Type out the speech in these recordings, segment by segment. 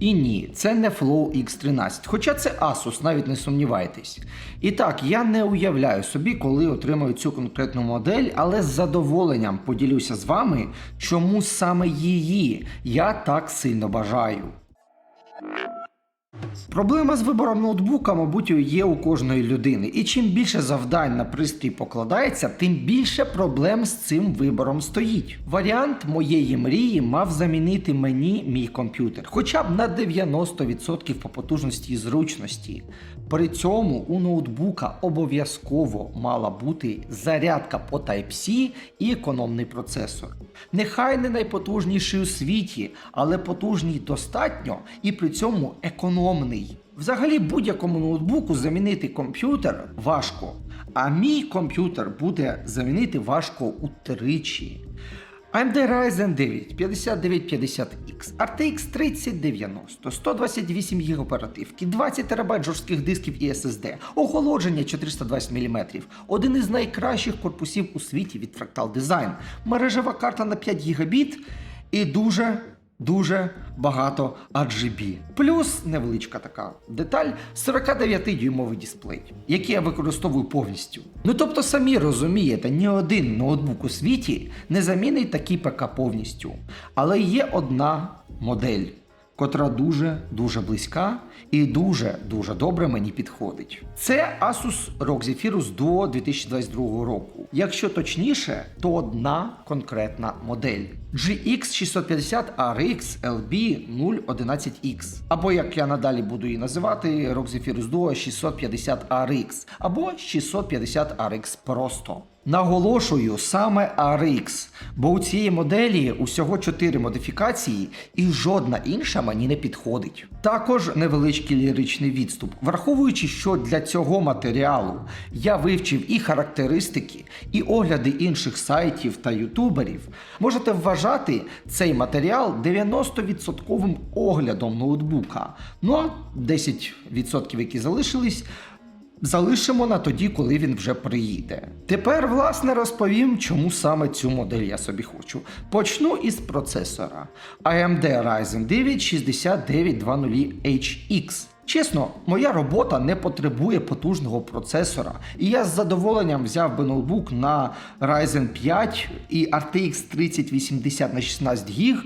І ні, це не Flow X13, хоча це Asus, навіть не сумнівайтесь. І так, я не уявляю собі, коли отримаю цю конкретну модель, але з задоволенням поділюся з вами, чому саме її я так сильно бажаю. Проблема з вибором ноутбука, мабуть, є у кожної людини. І чим більше завдань на пристрій покладається, тим більше проблем з цим вибором стоїть. Варіант моєї мрії мав замінити мені мій комп'ютер, хоча б на 90% по потужності і зручності. При цьому у ноутбука обов'язково мала бути зарядка по Type-C і економний процесор. Нехай не найпотужніший у світі, але потужний достатньо і при цьому економний. Взагалі будь-якому ноутбуку замінити комп'ютер важко, а мій комп'ютер буде замінити важко утричі. AMD Ryzen 9 5950X, RTX 3090, 128 ГБ оперативки, 20 ТБ жорстких дисків і SSD, охолодження 420 мм, один із найкращих корпусів у світі від Fractal Design, мережева карта на 5 ГБ і дуже дуже багато RGB. Плюс невеличка така деталь 49-дюймовий дисплей, який я використовую повністю. Ну тобто, самі розумієте, ні один ноутбук у світі не замінить такий ПК повністю. Але є одна модель, котра дуже дуже близька і дуже дуже добре мені підходить. Це Asus ROG Zephyrus Duo 2022 року. Якщо точніше, то одна конкретна модель. GX650 RX LB 011X. Або як я надалі буду її називати, Rock Zephyrus Duo 650 RX, або 650 RX просто. Наголошую саме RX, бо у цієї моделі усього 4 модифікації і жодна інша мені не підходить. Також невеличкий ліричний відступ, враховуючи, що для цього матеріалу я вивчив і характеристики, і огляди інших сайтів та ютуберів, можете вважати цей матеріал 90% оглядом ноутбука. Ну а 10%, які залишились, Залишимо на тоді, коли він вже приїде. Тепер, власне, розповім, чому саме цю модель я собі хочу. Почну із процесора AMD Ryzen 9 6920HX. Чесно, моя робота не потребує потужного процесора, і я з задоволенням взяв би ноутбук на Ryzen 5 і RTX 3080 на 16 ГБ,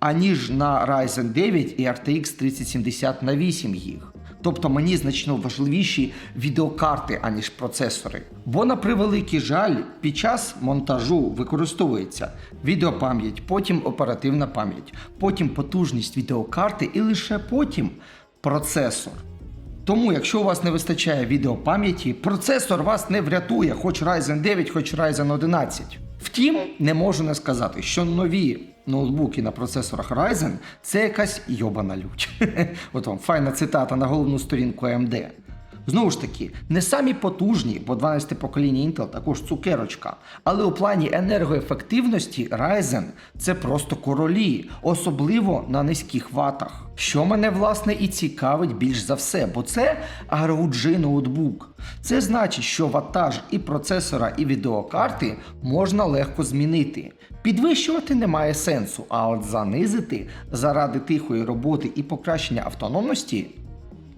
аніж на Ryzen 9 і RTX 3070 на 8 ГБ. Тобто мені значно важливіші відеокарти, аніж процесори. Бо, на превеликий жаль, під час монтажу використовується відеопам'ять, потім оперативна пам'ять, потім потужність відеокарти і лише потім процесор. Тому, якщо у вас не вистачає відеопам'яті, процесор вас не врятує, хоч Ryzen 9, хоч Ryzen 11. Втім, не можу не сказати, що нові ноутбуки на процесорах Ryzen це якась йобана лють. От вам файна цитата на головну сторінку AMD. Знову ж таки, не самі потужні, бо 12 покоління Intel також цукерочка. Але у плані енергоефективності Ryzen це просто королі, особливо на низьких ватах. Що мене власне і цікавить більш за все, бо це ROG ноутбук. Це значить, що ваттаж і процесора, і відеокарти можна легко змінити. Підвищувати немає сенсу, а от занизити заради тихої роботи і покращення автономності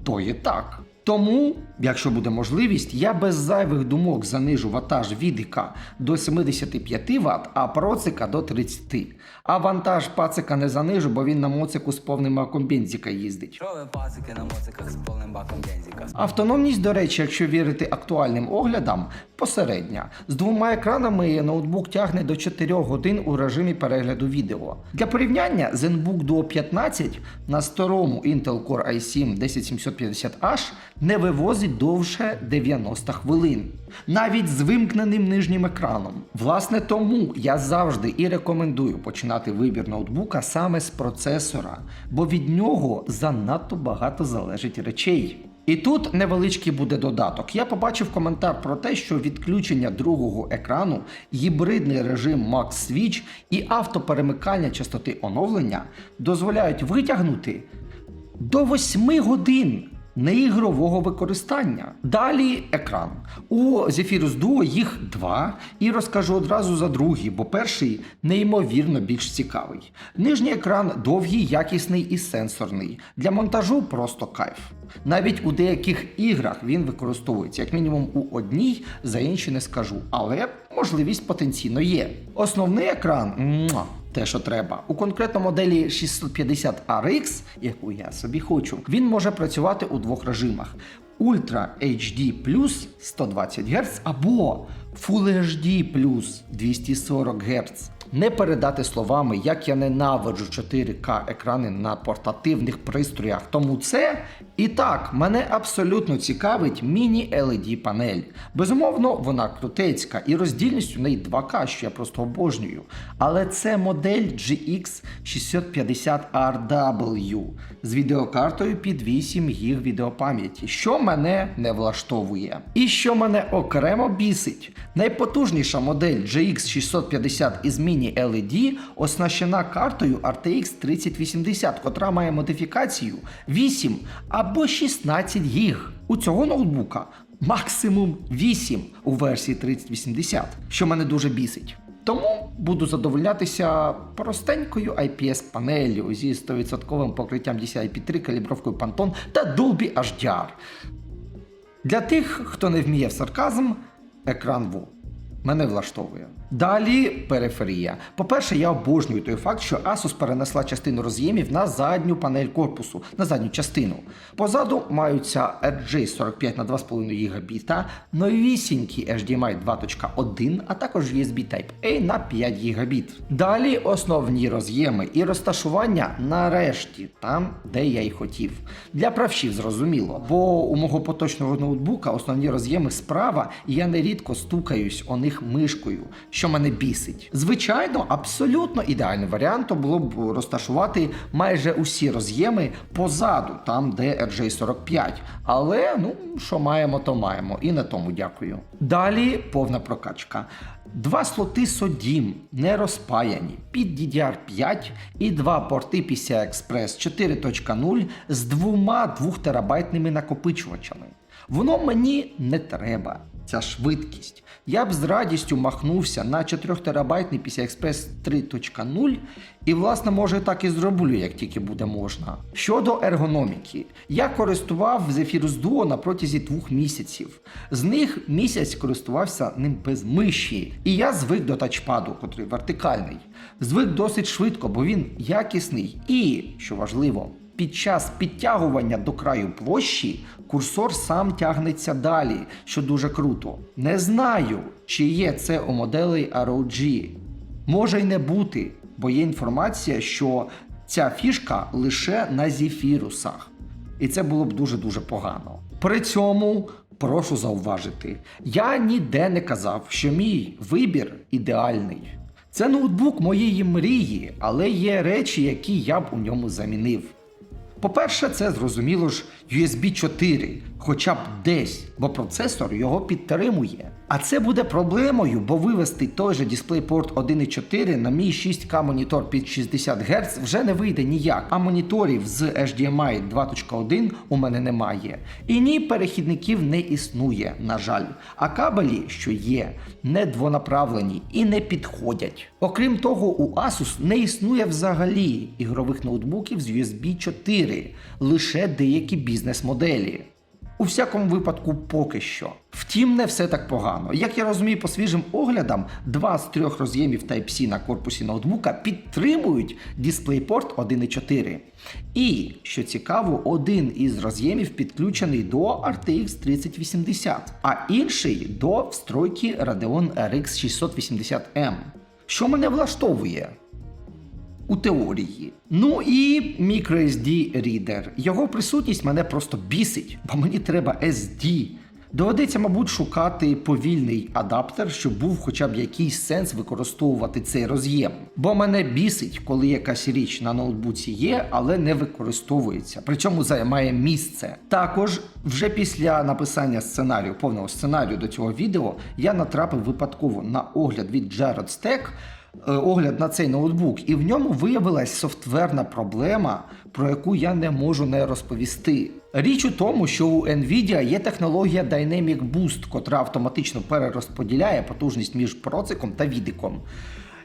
то є так. Тому, якщо буде можливість, я без зайвих думок занижу вантаж відика до 75 Вт, а процика до 30. А вантаж пацика не занижу, бо він на моцику з повним баком бензика їздить. Що ви пацики на моциках з повним баком бензика? Автономність, до речі, якщо вірити актуальним оглядам, посередня. З двома екранами ноутбук тягне до 4 годин у режимі перегляду відео. Для порівняння ZenBook Duo 15 на старому Intel Core i7 10750H не вивозить довше 90 хвилин, навіть з вимкненим нижнім екраном. Власне, тому я завжди і рекомендую починати вибір ноутбука саме з процесора, бо від нього занадто багато залежить речей. І тут невеличкий буде додаток. Я побачив коментар про те, що відключення другого екрану, гібридний режим Max Switch і автоперемикання частоти оновлення дозволяють витягнути до 8 годин неігрового використання. Далі екран. У Zephyrus Duo їх два, і розкажу одразу за другий, бо перший неймовірно більш цікавий. Нижній екран довгий, якісний і сенсорний. Для монтажу просто кайф. Навіть у деяких іграх він використовується, як мінімум у одній, за інші не скажу, але можливість потенційно є. Основний екран те, що треба. У конкретно моделі 650 RX, яку я собі хочу, він може працювати у двох режимах: Ultra HD 120 Гц або Full HD 240 Гц. Не передати словами, як я ненавиджу 4К екрани на портативних пристроях. Тому це і так мене абсолютно цікавить міні-LED панель. Безумовно, вона крутецька і роздільність у неї 2К, що я просто обожнюю. Але це модель GX 650RW з відеокартою під 8 ГБ відеопам'яті, що мене не влаштовує. І що мене окремо бісить, найпотужніша модель GX 650 із міні-LED оснащена картою RTX 3080, котра має модифікацію 8 або 16 гіг. У цього ноутбука максимум 8 у версії 3080, що мене дуже бісить. Тому буду задовольнятися простенькою IPS панелью зі 100% покриттям DCI-P3, калібровкою Pantone та Dolby HDR. Для тих, хто не вміє в сарказм, екран ВУ. Мене влаштовує. Далі периферія. По-перше, я обожнюю той факт, що Asus перенесла частину роз'ємів на задню панель корпусу, на задню частину. Позаду маються RJ45 на 2,5 ГБ, новісінький HDMI 2.1, а також USB Type-A на 5 ГБ. Далі основні роз'єми і розташування нарешті там, де я й хотів. Для правшів зрозуміло, бо у мого поточного ноутбука основні роз'єми справа, і я нерідко стукаюсь о них мишкою, що мене бісить. Звичайно, абсолютно ідеальним варіантом було б розташувати майже усі роз'єми позаду, там де RJ45. Але ну, що маємо, то маємо. І на тому дякую. Далі повна прокачка. Два слоти SODIMM не розпаяні під DDR5 і два порти PCI Express 4.0 з двома 2 терабайтними накопичувачами. Воно мені не треба. Ця швидкість. Я б з радістю махнувся на 4 терабайтний PCI Express 3.0 і, власне, може так і зроблю, як тільки буде можна. Щодо ергономіки, я користував Zephyrus Duo на протязі двох місяців. З них місяць користувався ним без миші, і я звик до тачпаду, котрий вертикальний. Звик досить швидко, бо він якісний і, що важливо, під час підтягування до краю площі курсор сам тягнеться далі, що дуже круто. Не знаю, чи є це у моделей ROG. Може й не бути, бо є інформація, що ця фішка лише на зефірусах. І це було б дуже-дуже погано. При цьому прошу зауважити, я ніде не казав, що мій вибір ідеальний. Це ноутбук моєї мрії, але є речі, які я б у ньому замінив. По-перше, це зрозуміло ж USB 4, хоча б десь, бо процесор його підтримує. А це буде проблемою, бо вивести той же DisplayPort 1.4 на мій 6К монітор під 60 Гц вже не вийде ніяк, а моніторів з HDMI 2.1 у мене немає. І ні перехідників не існує, на жаль. А кабелі, що є, не двонаправлені і не підходять. Окрім того, у Asus не існує взагалі ігрових ноутбуків з USB 4, лише деякі бізнес-моделі. У всякому випадку, поки що. Втім, не все так погано. Як я розумію, по свіжим оглядам, два з трьох роз'ємів Type-C на корпусі ноутбука підтримують DisplayPort 1.4. І, що цікаво, один із роз'ємів підключений до RTX 3080, а інший до встройки Radeon RX 680M. Що мене влаштовує? У теорії. Ну і microSD Reader. Його присутність мене просто бісить, бо мені треба SD. Доведеться, мабуть, шукати повільний адаптер, щоб був хоча б якийсь сенс використовувати цей роз'єм. Бо мене бісить, коли якась річ на ноутбуці є, але не використовується, причому займає місце. Також вже після написання сценарію, повного сценарію до цього відео, я натрапив випадково на огляд від Jared Stack огляд на цей ноутбук, і в ньому виявилась софтверна проблема, про яку я не можу не розповісти. Річ у тому, що у Nvidia є технологія Dynamic Boost, котра автоматично перерозподіляє потужність між проциком та відиком.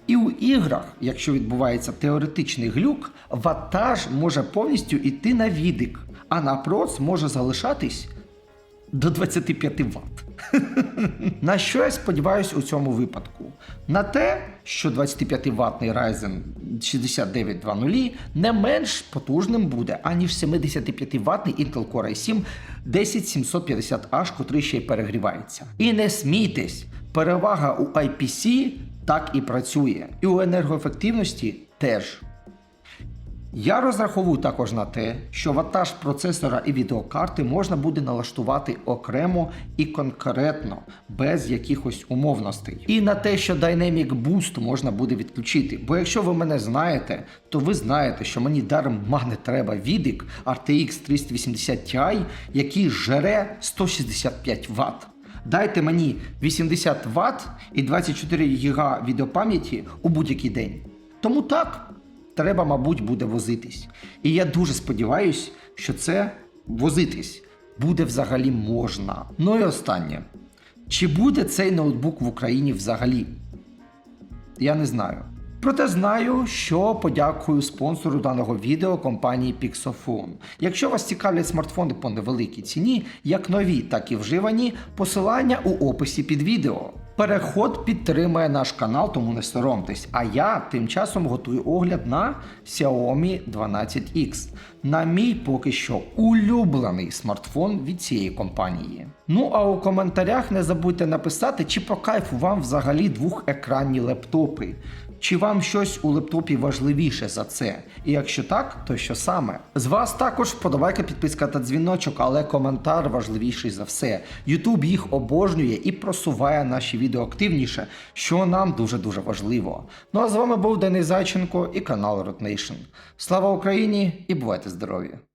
І у іграх, якщо відбувається теоретичний глюк, ваттаж може повністю йти на відик, а на проц може залишатись до 25 Вт. На що я сподіваюся у цьому випадку? На те, що 25 ваттний Ryzen 6920 не менш потужним буде, аніж 75 ваттний Intel Core i7 10750H, котрий ще й перегрівається. І не смійтесь, перевага у IPC так і працює, і у енергоефективності теж. Я розраховую також на те, що ваттаж процесора і відеокарти можна буде налаштувати окремо і конкретно, без якихось умовностей. І на те, що Dynamic Boost можна буде відключити. Бо якщо ви мене знаєте, то ви знаєте, що мені дарма не треба відик RTX 380 Ti, який жере 165 Вт. Дайте мені 80 Вт і 24 ГБ відеопам'яті у будь-який день. Тому так, треба, мабуть, буде возитись. І я дуже сподіваюся, що це возитись буде взагалі можна. Ну і останнє. Чи буде цей ноутбук в Україні взагалі? Я не знаю. Проте знаю, що подякую спонсору даного відео компанії Pixophone. Якщо вас цікавлять смартфони по невеликій ціні, як нові, так і вживані, посилання у описі під відео. Переход підтримує наш канал, тому не соромтесь. А я тим часом готую огляд на Xiaomi 12X. На мій поки що улюблений смартфон від цієї компанії. Ну а у коментарях не забудьте написати, чи по кайфу вам взагалі двохекранні лептопи. Чи вам щось у лептопі важливіше за це? І якщо так, то що саме? З вас також вподобайка, підписка та дзвіночок, але коментар важливіший за все. Ютуб їх обожнює і просуває наші відео активніше, що нам дуже-дуже важливо. Ну а з вами був Денис Зайченко і канал Nation. Слава Україні і бувайте здорові!